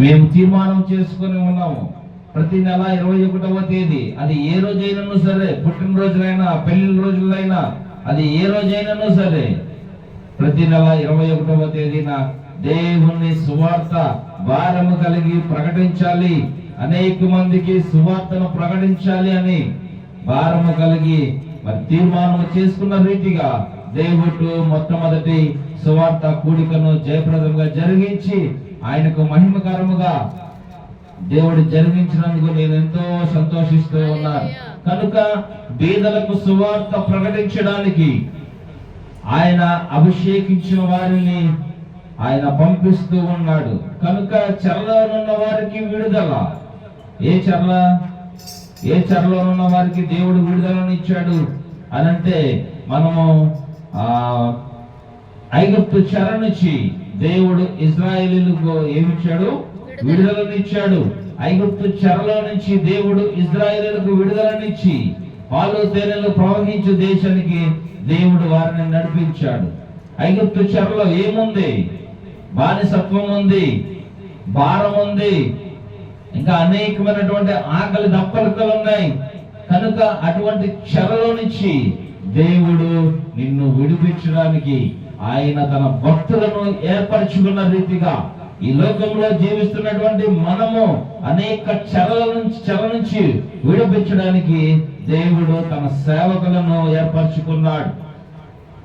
మేము తీర్మానం చేసుకొని ఉన్నాము. ప్రతి నెల ఇరవై ఒకటవ తేదీ అది ఏ రోజైనా సరే పుట్టినరోజులైనా పెళ్ళి రోజులైనా అది ఏ రోజైనా సరే. ప్రతి నెల ఇరవై ఒకటవ తేదీన దేవుని సువార్త భారము కలిగి ప్రకటించాలి. అనేక మందికి సువార్తను ప్రకటించాలి అని భారము కలిగి మరి తీర్మానం చేసుకున్న రీతిగా దేవుడు మొట్టమొదటి సువార్త కూడికను జయప్రదంగా జరిగించి ఆయనకు మహిమకరముగా దేవుడు జరిగించినందుకు నేను ఎంతో సంతోషిస్తూ ఉన్నాను. కనుక బీదలకు సువార్త ప్రకటించడానికి ఆయన అభిషేకించిన వారిని ఆయన పంపిస్తూ ఉన్నాడు. కనుక చెరలోనున్న వారికి విడుదల. ఏ చెరల? ఏ చెరలోనున్న వారికి దేవుడు విడుదలను ఇచ్చాడు అని అంటే మనము ఆ ఐగుప్తు చెర నుంచి దేవుడు ఇజ్రాయేలీలకు ఏమిచ్చాడు విడుదలనిచ్చాడు. ఐగుప్తు చెరలో నుంచి దేవుడు ఇజ్రాయేలీలకు విడుదలనిచ్చి పాలు తేనెలు ప్రవహించు దేశానికి దేవుడు వారిని నడిపించాడు. ఐగుప్తు చెరలో ఏముంది? బానిసత్వం ఉంది భారం ఉంది ఇంకా అనేకమైనటువంటి ఆకలి దప్పలకలు ఉన్నాయి. కనుక అటువంటి చెరలో నుంచి దేవుడు నిన్ను విడిపించడానికి ఆయన తన భక్తులను ఏర్పరచుకున్న రీతిగా ఈ లోకంలో జీవిస్తున్నటువంటి మనము అనేక చెరల నుంచి చెర నుంచి విడిపించడానికి దేవుడు తన సేవకులను ఏర్పరచుకున్నాడు.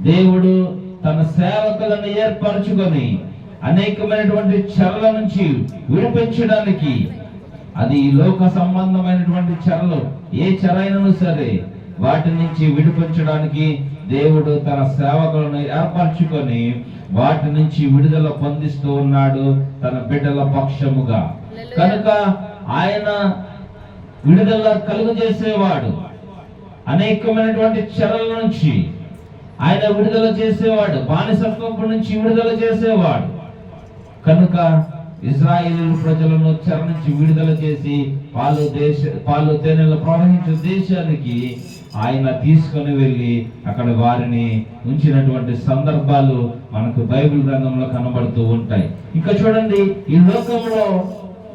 దేవుడు తన సేవకులను ఏర్పరచుకొని అనేకమైనటువంటి చెరల నుంచి విడిపించడానికి అది ఈ లోక సంబంధమైనటువంటి చెరలు ఏ చెరైనను సరే వాటి నుంచి విడిపించడానికి దేవుడు తన సేవకులను ఏర్పరచుకొని వాటి నుంచి విడుదల పొందిస్తూ ఉన్నాడు తన బిడ్డల పక్షముగా. కనుక ఆయన విడుదల కలుగు చేసేవాడు. అనేకమైనటువంటి చెరల నుంచి ఆయన విడుదల చేసేవాడు. బానిసత్వపు నుంచి విడుదల చేసేవాడు. కనుక ఇజ్రాయిల్ ప్రజలను చెర నుంచి విడుదల చేసి పాలు దేశ పాలు తేనెలు ప్రవహించే దేశానికి ఆయన తీసుకొని వెళ్ళి అక్కడ వారిని ఉంచినటువంటి సందర్భాలు మనకు బైబిల్ గ్రంథంలో కనబడుతూ ఉంటాయి. ఇంకా చూడండి ఈ లోకంలో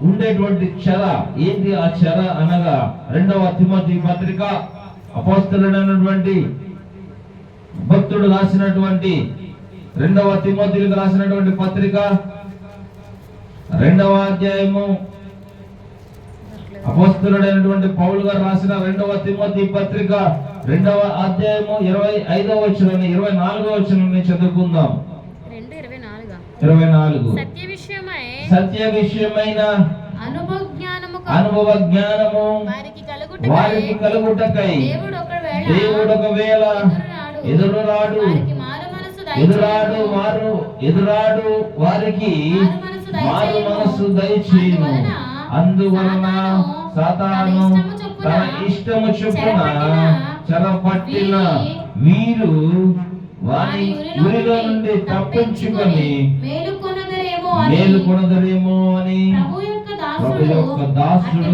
ఉండేటువంటి చెర ఏంటి ఆ చెర అనగా రెండవ తిమోతి పత్రిక అపోస్తుడైనటువంటి భక్తుడు రాసినటువంటి రెండవ తిమోతిలకు రాసినటువంటి పత్రిక రెండవ అధ్యాయము. అపోస్తులుడైనటువంటి పౌలు గారు రాసిన రెండవ తిమోతి పత్రిక రెండవ అధ్యాయము ఇరవై ఐదవ వచనం ఇరవై నాలుగవ వచనం చదువుకుందాం. ఇరవై నాలుగా? సత్య విషయమై సత్య విషయమైన అనుభవ జ్ఞానము వారికి కలుగుటకై దేవుడు ఒకవేళ ఎదురురాడు ఎదురాడు వారు ఎదురాడు వారికి మారు మనస్సు దయచేయును అందువలన సాతాను తన ఇష్టము చొప్పున చెరపట్టిన వీరు వారి ఊరిలో నుండి తప్పించుకొని మేలుకొనదరేమో అని ప్రభు యొక్క దాసుడు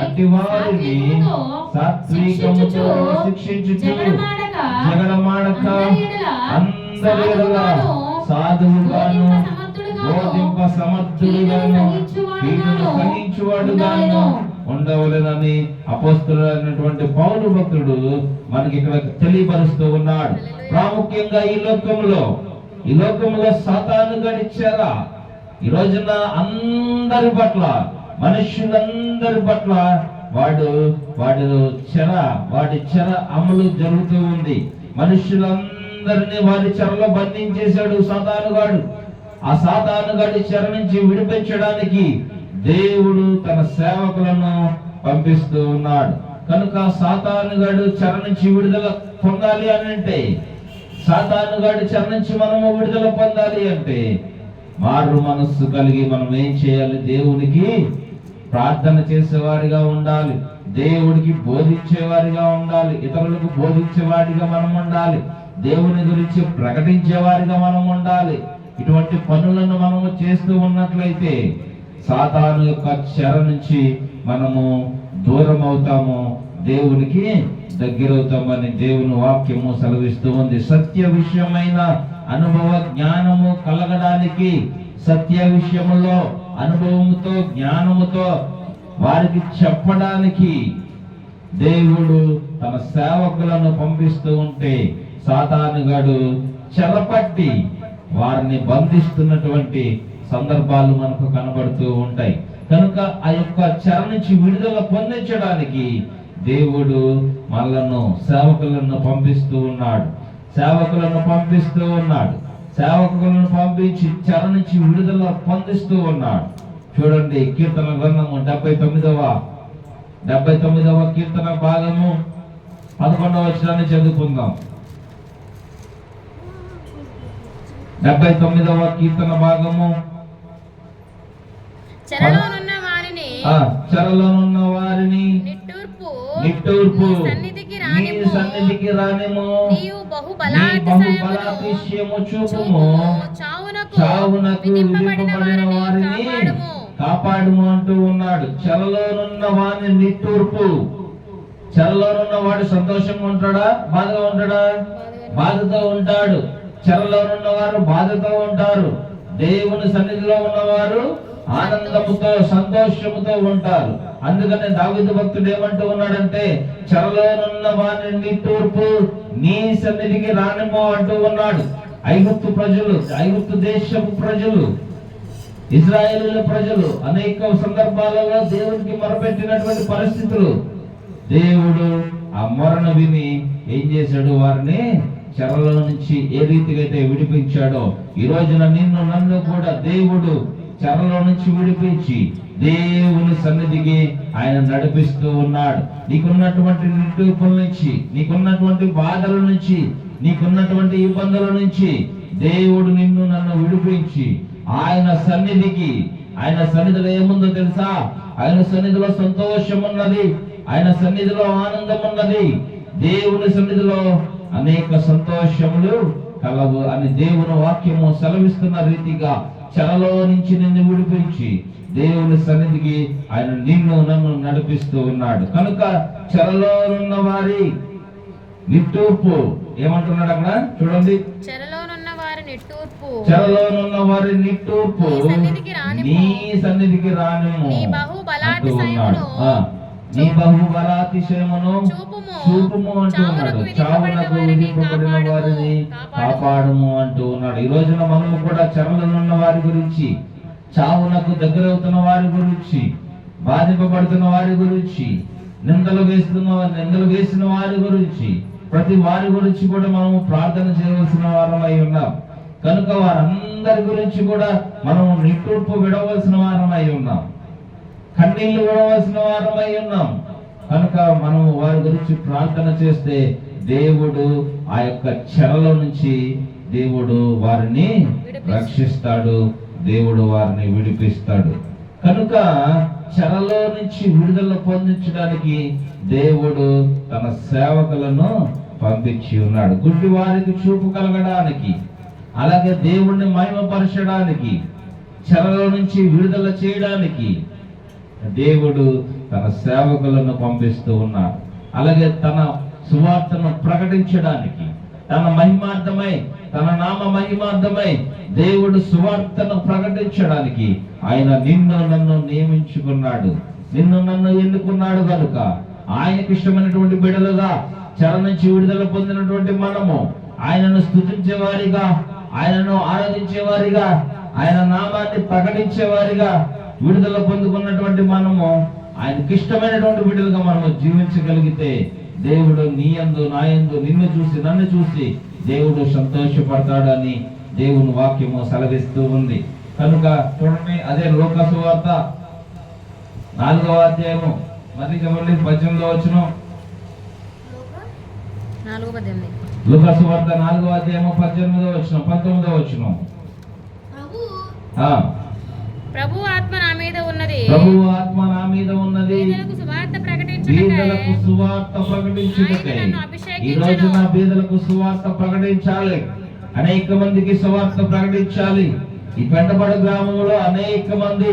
అట్టి వారిని సాత్వికముతో శిక్షించుచు జగడమాడక అందరి ఎడల సాధువుగాను సహించువాడుగాను. ఉండవలెనని అపోస్తులైనటువంటి పౌరు భక్తుడు మనకి ఇక్కడ తెలియపరుస్తూ ఉన్నాడు. ప్రాముఖ్యంగా ఈ లోకంలో ఈ లోకంలో సాతాను గడిచారా? ఈ రోజున అందరి పట్ల మనుషులందరి పట్ల వాడు వాడు చెర వాడి చెర అమలు జరుగుతూ ఉంది. మనుషులందరినీ వారి చెరలో బంధించేశాడు సాతానుగాడు. ఆ సాతానుగాడి చెర నుంచి విడిపించడానికి దేవుడు తన సేవకులను పంపిస్తూ ఉన్నాడు. కనుక సాతానుగాడు చెర నుంచి విడుదల పొందాలి అని అంటే సాతానుగాడి చెర నుంచి మనము విడుదల పొందాలి అంటే మారు మనస్సు కలిగి మనం ఏం చేయాలి? దేవునికి ప్రార్థన చేసేవారిగా ఉండాలి. దేవుడికి బోధించేవారిగా ఉండాలి. ఇతరులకు బోధించేవాడిగా మనం ఉండాలి. దేవుని గురించి ప్రకటించేవారిగా మనం ఉండాలి. ఇటువంటి పనులను మనము చేస్తూ ఉన్నట్లయితే సాతాను యొక్క చెర నుంచి మనము దూరం అవుతాము దేవునికి దగ్గరవుతామని దేవుని వాక్యము సెలవిస్తూ ఉంది. సత్య విషయమైన అనుభవ జ్ఞానము కలగడానికి సత్య విషయములో అనుభవముతో జ్ఞానముతో వారికి చెప్పడానికి దేవుడు తన సేవకులను పంపిస్తూ ఉంటే సాతానుగాడు చెరపట్టి వారిని బంధిస్తున్నటువంటి సందర్భాలు మనకు కనబడుతూ ఉంటాయి. కనుక ఆ యొక్క చెర నుంచి విడుదల పొందించడానికి దేవుడు మనలను సేవకులను పంపిస్తూ ఉన్నాడు. సేవకులను పంపిస్తూ ఉన్నాడు. సేవకులను పంపించి చెర నుంచి విడుదల పొందిస్తూ ఉన్నాడు. చూడండి కీర్తన గ్రంథము డెబ్బై తొమ్మిదవ డెబ్బై తొమ్మిదవ కీర్తన భాగము పదకొండవ వచనాన్ని చదువుకుందాం. డెబ్బై తొమ్మిదవ కీర్తన భాగము. చెరలోనున్న వారిని ఆ చెరలోనున్న వారిని నిట్టూర్పు సన్నిధికి రానిము నీవు బహు బలాతిశయము చూపుము. చావునకు చావునకు విధింపబడిన వారిని. కాపాడుము. అంటూ ఉన్నాడు. చెరలోనున్న వారిని నిట్టూర్పు. చెరలోనున్న వాడు సంతోషంగా ఉంటాడా? బాధగా ఉంటాడా? బాధతో ఉంటాడు. చెరలో ఉన్నవారు బాధతో ఉంటారు. దేవుని సన్నిధిలో ఉన్నవారు ఆనందముతో సంతోషముతో ఉంటారు. అందుకనే దావిద భక్తుడు ఏమంటూ ఉన్నాడంటే చెరలోనున్న వారిని తూర్పు నీ సన్నిధికి రానిమో అంటూ ఉన్నాడు. ఐగుప్తు ప్రజలు ఐగుప్తు దేశపు ప్రజలు ఇజ్రాయేల్ ప్రజలు అనేక సందర్భాలలో దేవునికి మొరపెట్టినటువంటి పరిస్థితులు. దేవుడు ఆ మొరను విని ఏం చేశాడు వారిని చెరలో నుంచి ఏ రీతిగా అయితే విడిపించాడో ఈ రోజున నిన్ను నన్ను కూడా దేవుడు చెరలో నుంచి విడిపించి దేవుని సన్నిధికి ఆయన నడిపిస్తూ ఉన్నాడు. నీకున్నటువంటి నిట్టూపుల నుంచి నీకున్నటువంటి బాధల నుంచి నీకున్నటువంటి ఇబ్బందుల నుంచి దేవుడు నిన్ను నన్ను విడిపించి ఆయన సన్నిధికి ఆయన సన్నిధిలో ఏముందో తెలుసా? ఆయన సన్నిధిలో సంతోషం ఉన్నది ఆయన సన్నిధిలో ఆనందం ఉన్నది దేవుని సన్నిధిలో అనేక సంతోషములు కలవు అని దేవుని వాక్యము సెలవిస్తున్న రీతిగా చెరలో నుంచి నిన్ను విడిపించి దేవుని సన్నిధికి ఆయన నిన్ను నన్ను నడిపిస్తూ ఉన్నాడు. కనుక చెరలో ఉన్న వారి నిట్టూర్పు ఏమంటున్నాడు అక్కడ? చూడండి. చెరలోనున్న వారి నిట్టూర్పు. చెరలోనున్న వారి నిట్టూర్పు నీ సన్నిధికి రానిమ్ము. నీ సన్నిధికి రానిమ్ము చూపుము. అంటూ ఉన్నాడు చావునకు విధింపబడిన వారిని కాపాడుము. అంటూ ఉన్నాడు ఈ రోజున మనము కూడా చెరలోనున్న వారి గురించి చావునకు దగ్గరవుతున్న వారి గురించి బాధింపబడుతున్న వారి గురించి నిందలు వేస్తున్న నిందలు వేసిన వారి గురించి ప్రతి వారి గురించి కూడా మనము ప్రార్థన చేయవలసిన వారమై ఉన్నాం కనుక వారందరి గురించి కూడా మనము నిట్టూర్పు విడవలసిన వారమై ఉన్నాం కన్నీళ్ళు విడవలసిన వారమై ఉన్నాం కనుక మనం వారి గురించి ప్రార్థన చేస్తే దేవుడు ఆ యొక్క చెరలో నుంచి దేవుడు వారిని రక్షిస్తాడు దేవుడు వారిని విడిపిస్తాడు. కనుక చెరలో నుంచి విడుదల పొందించడానికి దేవుడు తన సేవకులను పంపించి ఉన్నాడు. గుడ్డి వారికి చూపు కలగడానికి అలాగే దేవుణ్ణి మహిమపరచడానికి చెరలో నుంచి విడుదల చేయడానికి దేవుడు తన సేవకులను పంపిస్తూ ఉన్నాడు అలాగే తన సువార్తను ప్రకటించడానికి తన మహిమార్థమై తన నామ మహిమార్థమై దేవుడు సువార్తను ప్రకటించడానికి ఆయన నిన్ను నన్ను నియమించుకున్నాడు. నిన్ను నన్ను ఎన్నుకున్నాడు కనుక ఆయనకి ఇష్టమైనటువంటి బిడలుగా చెర నుంచి విడుదల పొందినటువంటి మనము ఆయనను స్థుతించే వారిగా ఆయనను ఆరాధించే వారిగా ఆయన నామాన్ని ప్రకటించే వారిగా విడుదల పొందుకున్నటువంటి మనము ఆయనకి ఇష్టమైనటువంటి బిడ్డలుగా మనము జీవించగలిగితే దేవుడు నీ యందు నా యందు నిన్ను చూసి నన్ను చూసి దేవుడు సంతోషపడతాడని దేవుని వాక్యము సెలవిస్తూ ఉంది. కనుక చూడండి అదే లోకసు వార్త నాలుగవ అధ్యాయము. మరి చదవండి పద్దెనిమిదో వచ్చిన లోకసు వార్త నాలుగవ అధ్యాయము పద్దెనిమిదో వచ్చిన పంతొమ్మిదో వచ్చిన ప్రభు ఆత్మ నా మీద ఉన్నది. ప్రభు ఆత్మ మీద ఉన్నది. బీదలకు సువార్త ప్రకటించుటకై. ఈ రోజు నా బీదలకు సువార్త ప్రకటించాలి. అనేక మందికి సువార్త ప్రకటించాలి. ఈ పెంటపడు గ్రామంలో అనేక మంది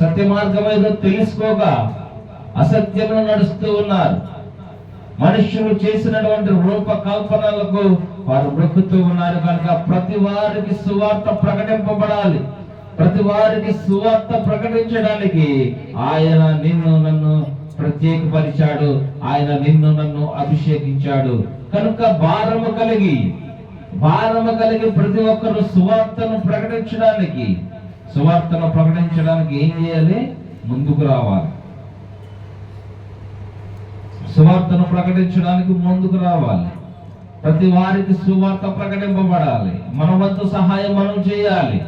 సత్య మార్గం ఏదో తెలుసుకోక అసత్యంలో నడుస్తూ ఉన్నారు. మనుష్యులు చేసినటువంటి రూపకల్పనలకు వారు బ్రొక్కుతూ ఉన్నారు కనుక ప్రతి వారికి సువార్త ప్రకటింపబడాలి. ప్రతి వారికి సువార్త ప్రకటించడానికి ఆయన నిన్ను నన్ను ప్రత్యేకపరిచాడు. ఆయన నిన్ను నన్ను అభిషేకించాడు. కనుక భారము కలిగి భారము కలిగి ప్రతి ఒక్కరు సువార్తను ప్రకటించడానికి సువార్తను ప్రకటించడానికి ఏం చేయాలి? ముందుకు రావాలి. సువార్తను ప్రకటించడానికి ముందుకు రావాలి. ప్రతి వారికి సువార్త ప్రకటింపబడాలి. మన వంతు సహాయం మనం చేయాలి.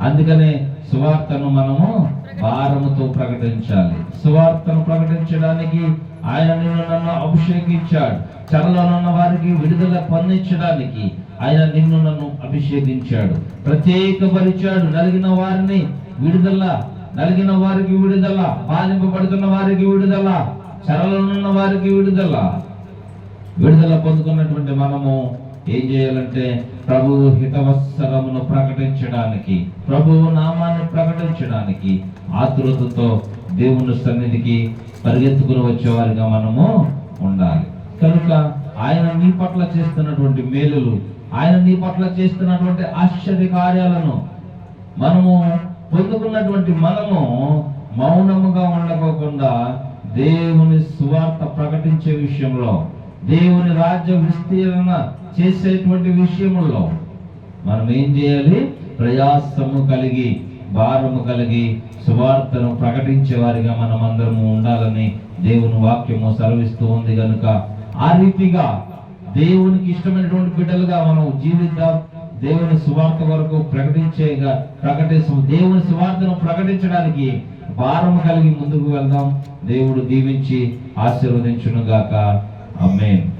అందుకనే సువార్తను మనము భారముతో ప్రకటించాలి. సువార్తను ప్రకటించడానికి ఆయన నన్ను అభిషేకించాడు. చెరలోనున్న వారికి విడుదల పొందించడానికి ఆయన నిన్ను నన్ను అభిషేకించాడు. ప్రత్యేకపరిచాడు. నలిగిన వారిని విడుదల నలిగిన వారికి విడుదల బాధింపబడుతున్న వారికి విడుదల చెరలోనున్న వారికి విడుదల. విడుదల పొందుకున్నటువంటి మనము ఏం చేయాలంటే ప్రభువు హితవత్సరమును ప్రకటించడానికి ప్రభువు నామాన్ని ప్రకటించడానికి ఆతృతతో దేవుని సన్నిధికి పరిగెత్తుకుని వచ్చేవారిగా మనము ఉండాలి. కనుక ఆయన నీ పట్ల చేస్తున్నటువంటి మేలులు ఆయన నీ పట్ల చేస్తున్నటువంటి ఆశ్చర్య కార్యాలను మనము పొందుకున్నటువంటి మనము మౌనముగా ఉండకోకుండా దేవుని సువార్త ప్రకటించే విషయంలో దేవుని రాజ్య విస్తీర్ణ చేసేటువంటి విషయంలో మనం ఏం చేయాలి? ప్రయాసము కలిగి భారము కలిగి సువార్తను ప్రకటించే వారిగా మనం అందరము ఉండాలని దేవుని వాక్యము సెలవిస్తూ ఉంది కనుక ఆ రీతిగా దేవునికి ఇష్టమైనటువంటి బిడ్డలుగా మనం జీవిద్దాం. దేవుని సువార్త వరకు ప్రకటించేగా ప్రకటిస్తాం దేవుని సువార్తను ప్రకటించడానికి భారము కలిగి ముందుకు వెళ్దాం. దేవుడు దీవించి ఆశీర్వదించును Amém.